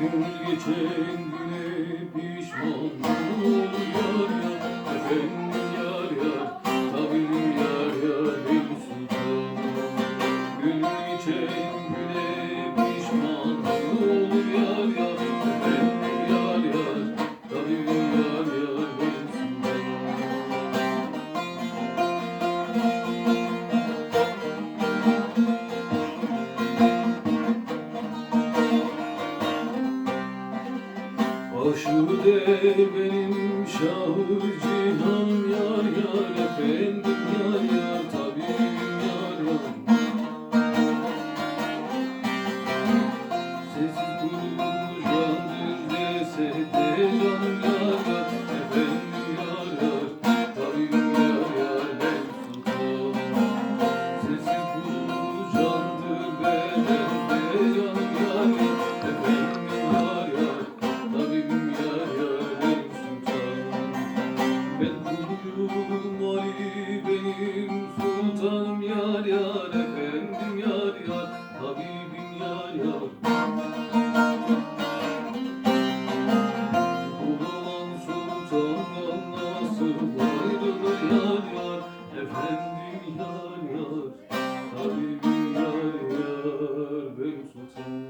Gönül geçen güne pişman olur yar yar yar yar Tabibim yar yar Benim sultanım Gönül geçen Aşure benim şahı cihan yar yar efendim yar yar tabibim yaram Sessiz bulmuş randır desete canlar benim sultanım yar yar efendim yar yar habibim yar yar. Kul olan sultan anlaması ayrılır yar yar efendim yar yar habibim yar yar benim sultanım.